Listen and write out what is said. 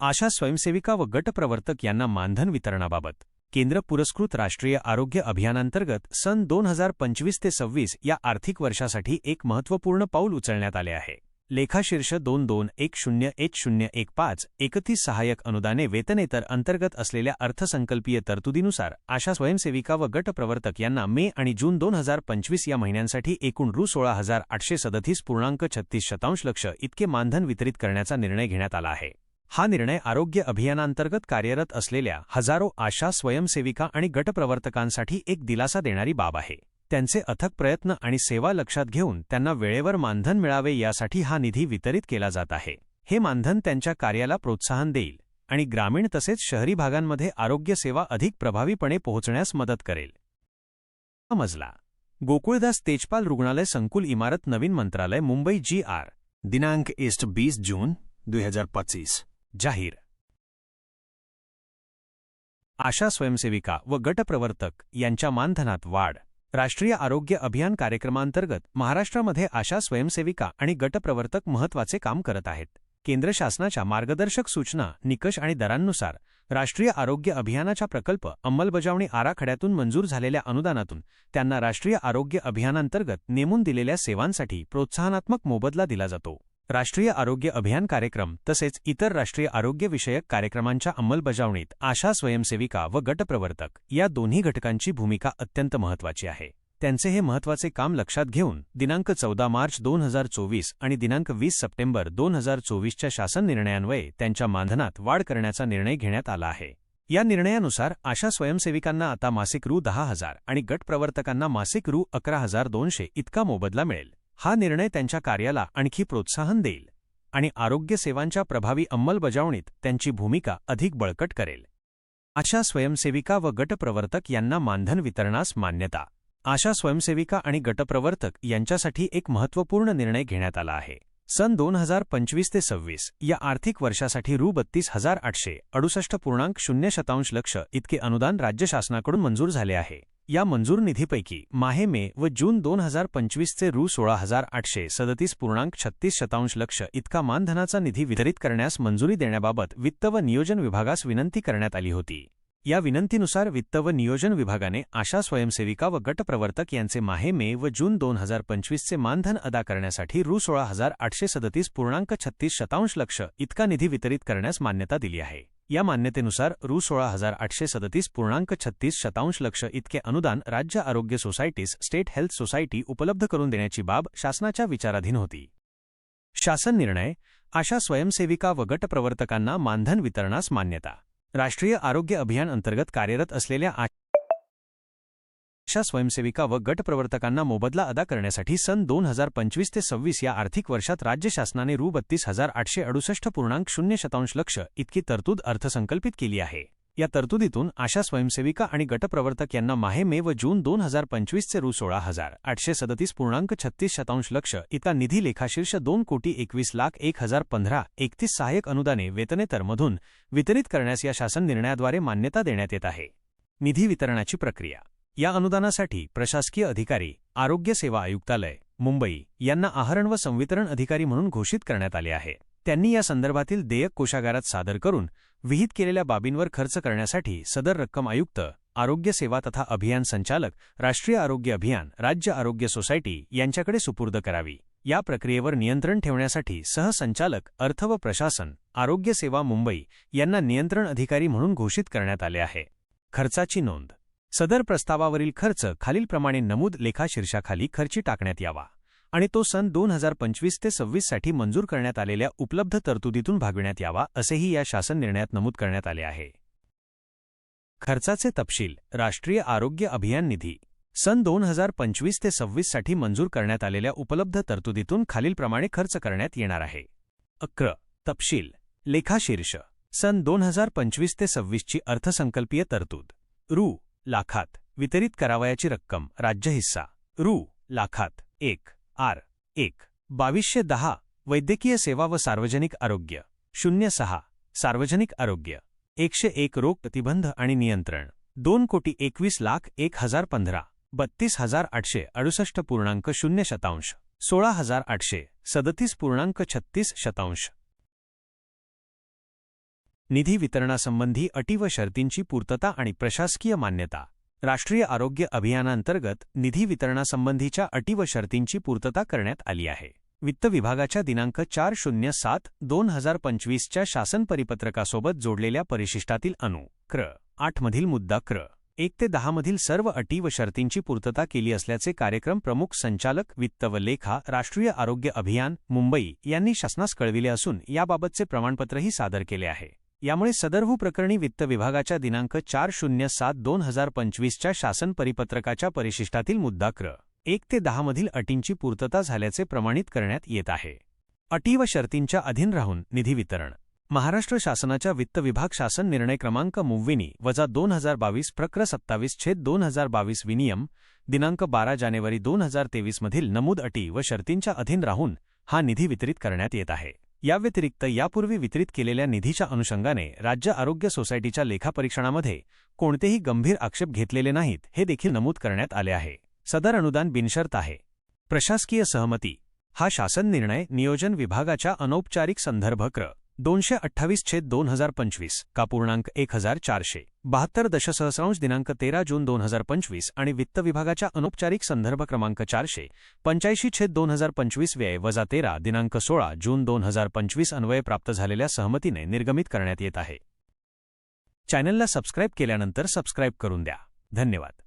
आशा स्वयंसेविका व गटप्रवर्तक यांना मानधन वितरणाबाबत केंद्र पुरस्कृत राष्ट्रीय आरोग्य अभियानांतर्गत सन दोन हजार पंचवीस ते सव्वीस या आर्थिक वर्षासाठी एक महत्त्वपूर्ण पाऊल उचलण्यात आले आहे. लेखाशीर्ष दोन दोन एक शून्य एक शून्य एक पाच एकतीस सहाय्यक अनुदाने वेतनेतर अंतर्गत असलेल्या अर्थसंकल्पीय तरतुदीनुसार आशा स्वयंसेविका व गटप्रवर्तक यांना मे आणि जून दोन हजार पंचवीस या महिन्यांसाठी एकूण रु सोळा हजार आठशे सदतीस पूर्णांक छत्तीस शतांश लक्ष इतके मानधन वितरित करण्याचा निर्णय घेण्यात आला आहे. हा निर्णय आरोग्य अभियानांतर्गत कार्यरत असलेल्या हजारो आशा स्वयंसेविका आणि गटप्रवर्तकांसाठी एक दिलासा देणारी बाब आहे. त्यांचे अथक प्रयत्न आणि सेवा लक्षात घेऊन त्यांना वेळेवर मानधन मिळावे यासाठी हा निधी वितरित केला जात आहे. हे मानधन त्यांच्या कार्याला प्रोत्साहन देईल आणि ग्रामीण तसेच शहरी भागांमध्ये आरोग्यसेवा अधिक प्रभावीपणे पोहोचण्यास मदत करेल. मजला. गोकुळदास तेजपाल रुग्णालय संकुल इमारत नवीन मंत्रालय मुंबई जी आर. दिनांक इस्ट बीस जून दुई हजार पच्चीस. जाहीर. आशा स्वयंसेविका व गटप्रवर्तक यांच्या मानधनात वाढ. राष्ट्रीय आरोग्य अभियान कार्यक्रमांतर्गत महाराष्ट्रामध्ये आशा स्वयंसेविका आणि गटप्रवर्तक महत्त्वाचे काम करत आहेत. केंद्र शासनाच्या मार्गदर्शक सूचना निकष आणि दरांनुसार राष्ट्रीय आरोग्य अभियानाच्या प्रकल्प अंमलबजावणी आराखड्यातून मंजूर झालेल्या अनुदानातून त्यांना राष्ट्रीय आरोग्य अभियानांतर्गत नेमून दिलेल्या सेवांसाठी प्रोत्साहनात्मक मोबदला दिला जातो. राष्ट्रीय आरोग्य अभियान कार्यक्रम तसेच इतर राष्ट्रीय आरोग्यविषयक कार्यक्रमांच्या अंमलबजावणीत आशा स्वयंसेविका व गटप्रवर्तक या दोन्ही घटकांची भूमिका अत्यंत महत्वाची आहे. त्यांचे हे महत्त्वाचे काम लक्षात घेऊन दिनांक चौदा मार्च दोन हजार चोवीस आणि दिनांक वीस सप्टेंबर दोन हजार चोवीसच्या शासन निर्णयान्वये त्यांच्या मानधनात वाढ करण्याचा निर्णय घेण्यात आला आहे. या निर्णयानुसार आशा स्वयंसेविकांना आता मासिक रू दहा हजार आणि गटप्रवर्तकांना मासिक रू अकरा हजार दोनशे इतका मोबदला मिळेल. हा निर्णय त्यांच्या कार्याला आणखी प्रोत्साहन देईल आणि आरोग्य सेवांच्या प्रभावी अंमलबजावणीत त्यांची भूमिका अधिक बळकट करेल. आशा स्वयंसेविका व गटप्रवर्तक यांना मानधन वितरणास मान्यता. आशा स्वयंसेविका आणि गटप्रवर्तक यांच्यासाठी एक महत्त्वपूर्ण निर्णय घेण्यात आला आहे. सन दोन हजार पंचवीस ते सव्वीस या आर्थिक वर्षासाठी रू बत्तीस हजार आठशे अडुसष्ट पूर्णांक शून्य शतांश लक्ष इतके अनुदान राज्य शासनाकडून मंजूर झाले आहे. या मंजूर निधीपैकी माहे मे व जून दोन हजार पंचवीसचे रू सोळा हजार आठशे सदतीस पूर्णांक छत्तीस शतांश लक्ष इतका मानधनाचा निधी वितरित करण्यास मंजुरी देण्याबाबत वित्त व नियोजन विभागास विनंती करण्यात आली होती. या विनंतीनुसार वित्त व नियोजन विभागाने आशा स्वयंसेविका व गटप्रवर्तक यांचे माहे मे व जून दोन हजार पंचवीसचे मानधन अदा करण्यासाठी रू सोळा हजार आठशे सदतीस पूर्णांक छत्तीस शतांश लक्ष इतका निधी वितरित करण्यास मान्यता दिली आहे. या मान्यतेनुसार रू सोळा हजार आठशे सदतीस पूर्णांक छत्तीस शतांश लक्ष इतके अनुदान राज्य आरोग्य सोसायटीज स्टेट हेल्थ सोसायटी उपलब्ध करून देण्याची बाब शासनाच्या विचाराधीन होती. शासन निर्णय आशा स्वयंसेविका व गटप्रवर्तकांना मानधन वितरणास मान्यता राष्ट्रीय आरोग्य अभियान अंतर्गत कार्यरत असलेल्या अशा स्वयंसेविका व गटप्रवर्तकांना मोबदला अदा करण्यासाठी सन दोन हजार पंचवीस ते सव्वीस या आर्थिक वर्षात राज्य शासनाने रु बत्तीस हजार आठशे अडुसष्ट पूर्णांक शून्य शतांश लक्ष इतकी तरतूद अर्थसंकल्पित केली आहे. या तरतुदीतून आशा स्वयंसेविका आणि गटप्रवर्तक यांना माहे मे व जून दोन हजार पंचवीसचे रू सोळा हजार आठशे सदतीस पूर्णांक छत्तीस शतांश लक्ष इतका निधी लेखाशीर्ष दोन कोटी एकवीस लाख एक हजार पंधरा एकतीस सहाय्यक अनुदाने वेतनेतरमधून वितरित करण्यास या शासन निर्णयाद्वारे मान्यता देण्यात येत आहे. निधी वितरणाची प्रक्रिया. या अनुदानासाठी प्रशासकीय अधिकारी आरोग्य सेवा आयुक्तालय मुंबई यांना आहरण व संवितरण अधिकारी म्हणून घोषित करण्यात आले आहे. त्यांनी या संदर्भातील देयक कोशागारात सादर करून विहित केलेल्या बाबींवर खर्च करण्यासाठी सदर रक्कम आयुक्त आरोग्य सेवा तथा अभियान संचालक राष्ट्रीय आरोग्य अभियान राज्य आरोग्य सोसायटी यांच्याकडे सुपूर्द करावी. या प्रक्रियेवर नियंत्रण ठेवण्यासाठी सहसंचालक अर्थ व प्रशासन आरोग्य सेवा मुंबई यांना नियंत्रण अधिकारी म्हणून घोषित करण्यात आले आहे. खर्चाची नोंद. सदर प्रस्तावावरील खर्च खालीलप्रमाणे नमूद लेखाशीर्षाखाली खर्ची टाकण्यात यावा. आणि तो सन दोन हजार पंचवीस ते सव्वीससाठी मंजूर करण्यात आलेल्या उपलब्ध तरतुदीतून भागविण्यात यावा असेही या शासन निर्णयात नमूद करण्यात आले आहे. खर्चाचे तपशील राष्ट्रीय आरोग्य अभियान निधी. सन दोन हजार पंचवीस ते सव्वीससाठी मंजूर करण्यात आलेल्या उपलब्ध तरतुदीतून खालीलप्रमाणे खर्च करण्यात येणार आहे. अक्र तपशील लेखाशीर्ष. सन दोन हजार पंचवीस ते सव्वीसची अर्थसंकल्पीय तरतूद. रू लाखात. वितरित करावयाची रक्कम राज्य हिस्सा. रू लाखात. एक. आर. एक. बावीसशे दहा. वैद्यकीय सेवा व सार्वजनिक आरोग्य. शून्य सहा. सार्वजनिक आरोग्य. एकशे एक रोग प्रतिबंध आणि नियंत्रण. दोन कोटी एकवीस लाख एक हजार पंधरा. बत्तीस हजार आठशे अडुसष्ट पूर्णांक शून्य शतांश. सोळा हजार आठशे सदतीस पूर्णांक छत्तीस शतांश. निधी वितरणासंबंधी अटी व शर्तींची पूर्तता आणि प्रशासकीय मान्यता. राष्ट्रीय आरोग्य अभियानांतर्गत निधी वितरणासंबंधीच्या अटी व शर्तींची पूर्तता करण्यात आली आहे. वित्त विभागाच्या दिनांक चार शून्य सात दोन हजार पंचवीसच्या शासन परिपत्रकासोबत जोडलेल्या परिशिष्टातील अनु क्र. आठमधील मुद्दा क्र. एक ते दहामधील सर्व अटी व शर्तींची पूर्तता केली असल्याचे कार्यक्रम प्रमुख संचालक वित्त व लेखा राष्ट्रीय आरोग्य अभियान मुंबई यांनी शासनास कळविले असून याबाबतचे प्रमाणपत्रही सादर केले आहे. यामुळे सदर्भ प्रकरणी वित्त विभागाच्या दिनांक चार शून्य सात दोन हजार पंचवीसच्या शासन परिपत्रकाच्या परिशिष्टातील मुद्दा क्र एक ते दहामधील अटींची पूर्तता झाल्याचे प्रमाणित करण्यात येत आहे. अटी व शर्तींच्या अधीन राहून निधी वितरण. महाराष्ट्र शासनाच्या वित्त विभाग शासन निर्णय क्रमांक मुव्विनी वजा दोन हजार बावीस प्रक्र सत्तावीस छेद दोन हजार बावीस विनियम दिनांक बारा जानेवारी दोन हजार तेवीसमधील नमूद अटी व शर्तींच्या अधीन राहून हा निधी वितरित करण्यात येत आहे. याव्यतिरिक्त यापूर्वी वितरित केलेल्या निधीच्या अनुषंगाने राज्य आरोग्य सोसायटीच्या लेखापरीक्षणामध्ये कोणतेही गंभीर आक्षेप घेतलेले नाहीत हे देखील नमूद करण्यात आले आहे. सदर अनुदान बिनशर्त आहे. प्रशासकीय सहमती. हा शासन निर्णय नियोजन विभागाच्या अनौपचारिक संदर्भ क्र दोनशे अठ्ठावीस छेद दोन हजार पंचवीस का पूर्णांक एक हजार चारशे. बहात्तर दशसहस्रांश दिनांक तेरा जून दोन हजार पंचवीस आणि वित्त विभागाच्या अनौपचारिक संदर्भ क्रमांक चारशे. पंच्याऐंशी छेद दोन हजार पंचवीस व्यय वजा तेरा दिनांक सोळा जून दोन हजार पंचवीस अन्वये प्राप्त झालेल्या सहमतीने निर्गमित करण्यात येत आहे. चॅनलला सबस्क्राईब केल्यानंतर सबस्क्राईब करून द्या. धन्यवाद.